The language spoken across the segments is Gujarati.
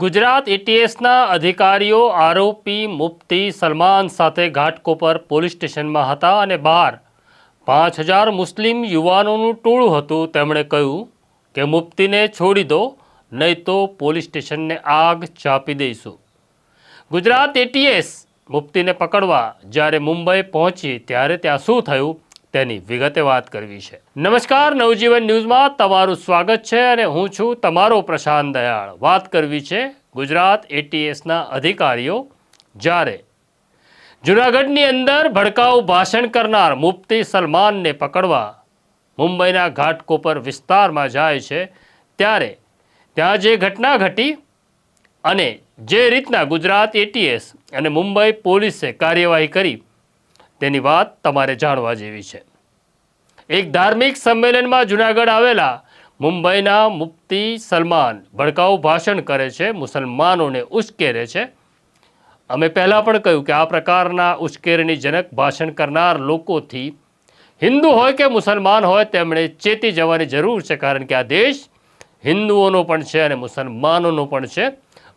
ગુજરાત એટીએસના અધિકારીઓ આરોપી મુફતી સલમાન સાથે ઘાટકોપર પોલીસ સ્ટેશનમાં હતા અને બહાર. પાંચ હજાર મુસ્લિમ યુવાનોનું ટોળું હતું. તેમણે કહ્યું કે, મુફતીને છોડી દો, નહીં તો પોલીસ સ્ટેશનને આગ ચાપી દઈશું. ગુજરાત એટીએસ મુફતીને પકડવા જ્યારે મુંબઈ પહોંચી, ત્યારે ત્યાં શું થયું? તેની વિગતે વાત કરવી છે. નમસ્કાર, નવજીવન ન્યૂઝમાં તમારું સ્વાગત છે અને હું છું તમારો પ્રશાંત દયાળ. વાત કરવી છે ગુજરાત એટીએસના અધિકારીઓ જ્યારે જૂનાગઢની અંદર ભડકાઉ ભાષણ કરનાર મુફ્તી સલમાનને પકડવા મુંબઈના ઘાટકોપર વિસ્તારમાં જાય છે, ત્યારે ત્યાં જે ઘટના ઘટી અને જે રીતના ગુજરાત એટીએસ અને મુંબઈ પોલીસે કાર્યવાહી કરી, તેની વાત તમારે જાણવા જેવી છે. એક ધાર્મિક સંમેલનમાં જુનાગઢ આવેલા મુંબઈના મુફ્તી સલમાન ભડકાઉ ભાષણ કરે છે, મુસલમાનોને ઉશ્કેરે છે. અમે પહેલાં પણ કહ્યું કે આ પ્રકારના ઉશ્કેરણીજનક ભાષણ કરનાર લોકોથી હિન્દુ હોય કે મુસલમાન હોય તેમણે ચેતી જવાની જરૂર છે, કારણ કે આ દેશ હિન્દુઓનો પણ છે અને મુસલમાનોનો પણ છે.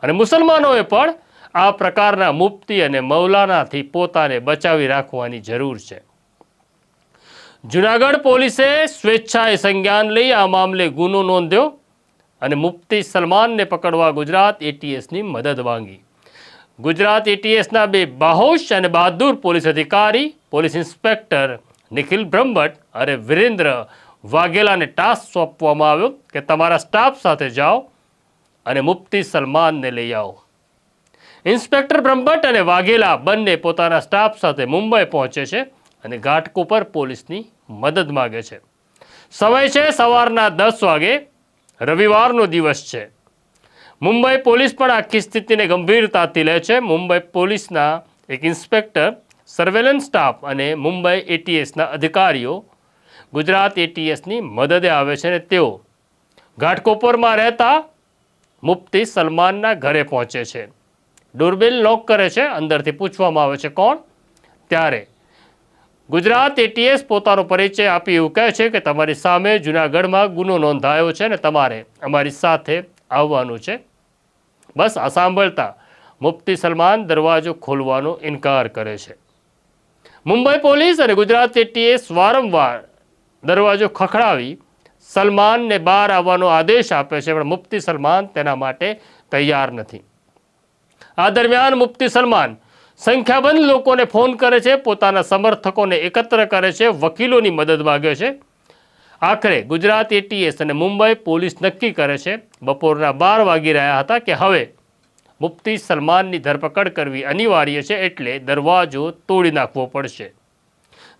અને મુસલમાનોએ પણ આ પ્રકારના મુફ્તી અને મૌલાનાથી પોતાને બચાવી રાખવાની જરૂર છે. જુનાગઢ પોલીસે સ્વેચ્છાએ સંજ્ઞાન લઈ આ મામલે ગુનો નોંધ્યો અને મુફ્તી સલમાનને પકડવા ગુજરાત એટીએસની મદદ માંગી. ગુજરાત એટીએસના બે બાહોશ અને બહાદુર પોલીસ અધિકારી, પોલીસ ઇન્સ્પેક્ટર નિખિલ બ્રહ્મભટ્ટ અને વિરેન્દ્ર વાઘેલાને ટાસ્ક સોંપવામાં આવ્યો કે તમારા સ્ટાફ સાથે જાઓ અને મુફ્તી સલમાનને લઈ આવો. ઇન્સ્પેક્ટર બ્રહ્મભટ્ટ અને વાઘેલા બંને પોતાના સ્ટાફ સાથે મુંબઈ પહોંચે છે અને ઘાટકોપર પોલીસની મદદ માગે છે. સમય છે સવારના દસ વાગે. રવિવારનો દિવસ છે. મુંબઈ પોલીસ પણ આખી સ્થિતિને ગંભીરતાથી લે છે. મુંબઈ પોલીસના એક ઇન્સ્પેક્ટર, સર્વેલન્સ સ્ટાફ અને મુંબઈ એટીએસના અધિકારીઓ ગુજરાત એટીએસની મદદે આવે છે અને તેઓ ઘાટકોપરમાં રહેતા મુફ્તી સલમાનના ઘરે પહોંચે છે. ડોરબેલ લોક કરે છે. અંદરથી પૂછવામાં આવે છે કોણ? ત્યારે ગુજરાત એટીએસ પોતાનો પરિચય આપી એવું કહે છે કે તમારી સામે જૂનાગઢમાં ગુનો નોંધાયો છે અને તમારે અમારી સાથે આવવાનું છે. બસ આ સાંભળતા મુફતી સલમાન દરવાજો ખોલવાનો ઇનકાર કરે છે. મુંબઈ પોલીસ અને ગુજરાત એટીએસ વારંવાર દરવાજો ખખડાવી સલમાનને બહાર આવવાનો આદેશ આપે છે, પણ મુફતી સલમાન તેના માટે તૈયાર નથી. આ દરમિયાન મુફતી સલમાન સંખ્યાબંધ લોકોને ફોન કરે છે, પોતાના સમર્થકોને એકત્ર કરે છે, વકીલોની મદદ માગે છે. આખરે ગુજરાત એટીએસ અને મુંબઈ પોલીસ નક્કી કરે છે, બપોરના બાર વાગી રહ્યા હતા કે હવે મુફ્તી સલમાનની ધરપકડ કરવી અનિવાર્ય છે એટલે દરવાજો તોડી નાખવો પડશે.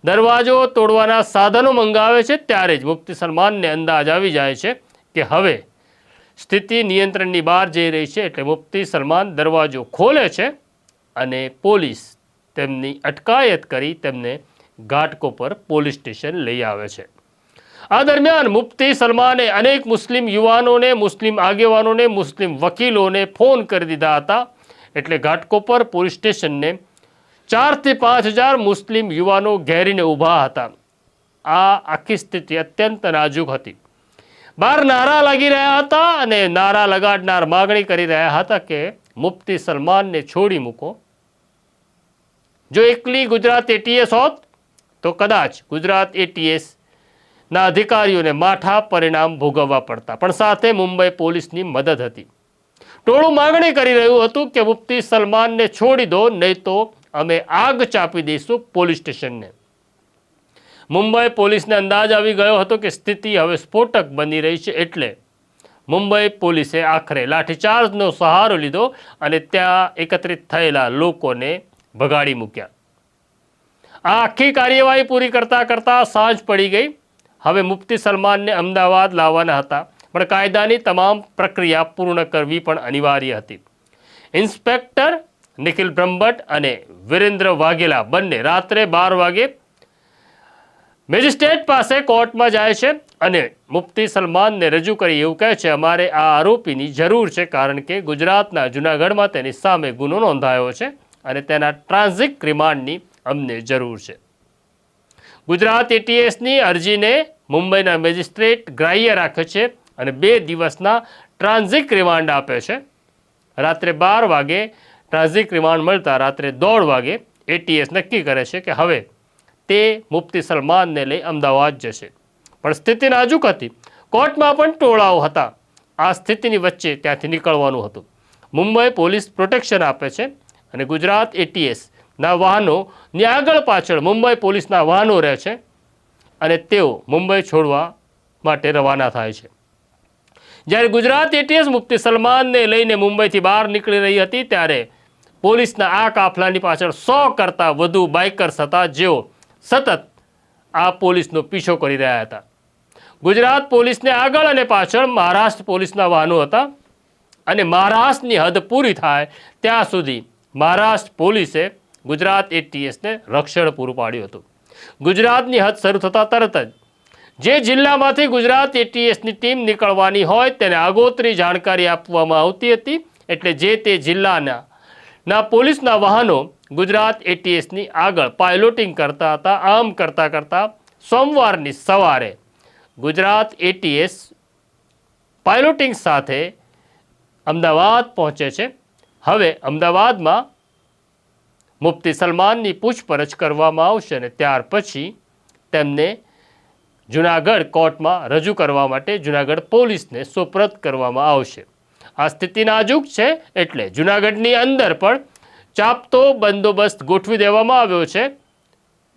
દરવાજો તોડવાના સાધનો મંગાવે છે, ત્યારે જ મુફ્તી સલમાનને અંદાજ આવી જાય છે કે હવે સ્થિતિ નિયંત્રણની બહાર જઈ રહી છે એટલે મુફ્તી સલમાન દરવાજો ખોલે છે અને પોલીસ તેમની અટકાયત કરી તેમને ઘાટકોપર પોલીસ સ્ટેશન લઈ આવે છે. આ દરમિયાન મુફ્તી સલમાને અનેક મુસ્લિમ યુવાનોને, મુસ્લિમ આગેવાનોને, મુસ્લિમ વકીલોને ફોન કરી દીધા હતા. એટલે ઘાટકોપર પોલીસ સ્ટેશનને ચારથી પાંચ હજાર મુસ્લિમ યુવાનો ઘેરીને ઊભા હતા. આ આખી સ્થિતિ અત્યંત નાજુક હતી. બહાર નારા લાગી રહ્યા હતા અને નારા લગાડનાર માગણી કરી રહ્યા હતા કે મુફ્તી સલમાનને છોડી મૂકો. જો એકલી ગુજરાત એટીએસ હોત, તો કદાચ ગુજરાત એટીએસના અધિકારીઓને માઠા પરિણામ ભોગવવા પડતા. પણ સાથે મુંબઈ પોલીસની મદદ હતી. ટોળું માગણી કરી રહ્યું હતું કે મુફતી સલમાનને છોડી દો, નહીં તો અમે આગ ચાપી દઈશું પોલીસ સ્ટેશનને. મુંબઈ પોલીસને અંદાજ આવી ગયો હતો કે સ્થિતિ હવે સ્ફોટક બની રહી છે એટલે મુંબઈ પોલીસે આખરે લાઠીચાર્જનો સહારો લીધો અને ત્યાં એકત્રિત થયેલા લોકોને ભગાડી મૂક્યા. આ આખી કાર્યવાહી પૂરી કરતાં કરતાં સાંજ પડી ગઈ. હવે મુફ્તી સલમાનને અમદાવાદ લાવવાના હતા. પણ કાયદાની તમામ પ્રક્રિયા પૂર્ણ કરવી પણ અનિવાર્ય હતી. ઇન્સ્પેક્ટર નિખિલ બ્રહ્મભટ્ટ અને વિરેન્દ્ર વાઘેલા બંને રાત્રે બાર વાગે મેજિસ્ટ્રેટ પાસે કોર્ટમાં જાય છે અને મુફ્તી સલમાનને રજૂ કરી એવું કહે છે, અમારે આ આરોપીની જરૂર છે, કારણ કે ગુજરાતના જૂનાગઢમાં તેની સામે ગુનો નોંધાયો છે. અને તેના ટ્રાન્ઝિટ રિમાન્ડની અમને જરૂર છે. ગુજરાત એટીએસની અરજીને મુંબઈના મેજિસ્ટ્રેટ ગ્રાહ્ય રાખે છે અને બે દિવસના ટ્રાન્ઝિટ રિમાન્ડ આપે છે. રાત્રે બાર વાગે ટ્રાન્ઝિટ રિમાન્ડ મળતા રાત્રે દોઢ વાગે એટીએસ નક્કી કરે છે કે હવે તે મુફ્તી સલમાનને લઈ અમદાવાદ જશે. પણ સ્થિતિ નાજુક હતી. કોર્ટમાં પણ ટોળાઓ હતા. આ સ્થિતિની વચ્ચે ત્યાંથી નીકળવાનું હતું. મુંબઈ પોલીસ પ્રોટેક્શન આપે છે. અને ગુજરાત એટીએસના વાહનોની આગળ પાછળ મુંબઈ પોલીસના વાહનો રહે છે અને તેઓ મુંબઈ છોડવા માટે રવાના થાય છે. જ્યારે ગુજરાત એટીએસ મુફ્તી સલમાનને લઈને મુંબઈથી બહાર નીકળી રહી હતી, ત્યારે પોલીસના આ કાફલાની પાછળ સો કરતાં વધુ બાઇકર્સ હતા, જેઓ સતત આ પોલીસનો પીછો કરી રહ્યા હતા. ગુજરાત પોલીસને આગળ અને પાછળ મહારાષ્ટ્ર પોલીસના વાહનો હતા અને મહારાષ્ટ્રની હદ પૂરી થાય ત્યાં સુધી મહારાષ્ટ્ર પોલીસે ગુજરાત એટીએસને રક્ષણ પૂરું પાડ્યું હતું. ગુજરાતની હદ શરૂ થતાં તરત જ જે જિલ્લામાંથી ગુજરાત એટીએસની ટીમ નીકળવાની હોય તેને આગોતરી જાણકારી આપવામાં આવતી હતી, એટલે જે તે જિલ્લાના ના પોલીસના વાહનો ગુજરાત એટીએસની આગળ પાયલોટિંગ કરતા હતા, આમ કરતાં કરતાં સોમવારની સવારે ગુજરાત એટીએસ પાયલોટિંગ સાથે અમદાવાદ પહોંચે છે. હવે અમદાવાદમાં મુફ્તી સલમાનની પૂછપરછ કરવામાં આવશે અને ત્યાર પછી તેમને જુનાગઢ કોર્ટમાં રજૂ કરવા માટે જુનાગઢ પોલીસને સુપ્રત કરવામાં આવશે. આ સ્થિતિ નાજુક છે એટલે જુનાગઢની અંદર પણ ચાપતો બંદોબસ્ત ગોઠવી દેવામાં આવ્યો છે.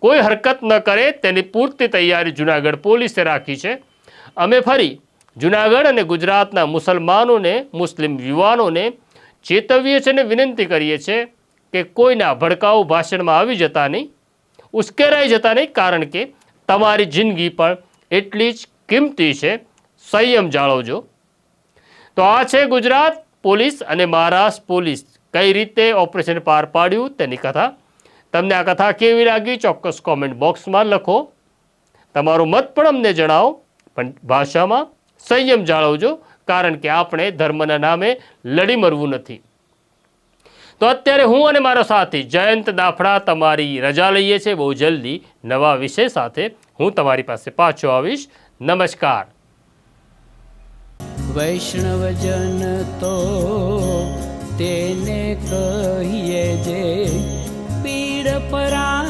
કોઈ હરકત ન કરે તેની પૂરતી તૈયારી જુનાગઢ પોલીસે રાખી છે. અમે ફરી જુનાગઢ અને ગુજરાતના મુસલમાનોને, મુસ્લિમ યુવાનોને ચેતવીએ છીએ અને વિનંતી કરીએ છીએ કે કોઈના ભડકાઉ ભાષણમાં આવી જતા નહીં, ઉશ્કેરાઈ જતા નહીં, કારણ કે તમારી જિંદગી પણ એટલી જ કિંમતી છે. સંયમ જાળવજો. તો આ છે ગુજરાત પોલીસ અને મહારાષ્ટ્ર પોલીસ કઈ રીતે ઓપરેશન પાર પાડ્યું તેની કથા. તમને આ કથા કેવી લાગી ચોક્કસ કોમેન્ટ બોક્સમાં લખો. તમારો મત પણ અમને જણાવો, પણ ભાષામાં સંયમ જાળવજો. કારણ કે આપણે ધર્મના નામે લડી મરવું નથી. તો અત્યારે હું અને મારો સાથી જયંત દાફડા તમારી રજા લઈએ છીએ. બહુ જલ્દી નવા વિષય સાથે હું તમારી પાસે પાછો આવીશ. નમસ્કાર. વૈષ્ણવજન તો તેને કહીએ જે પીડ પરા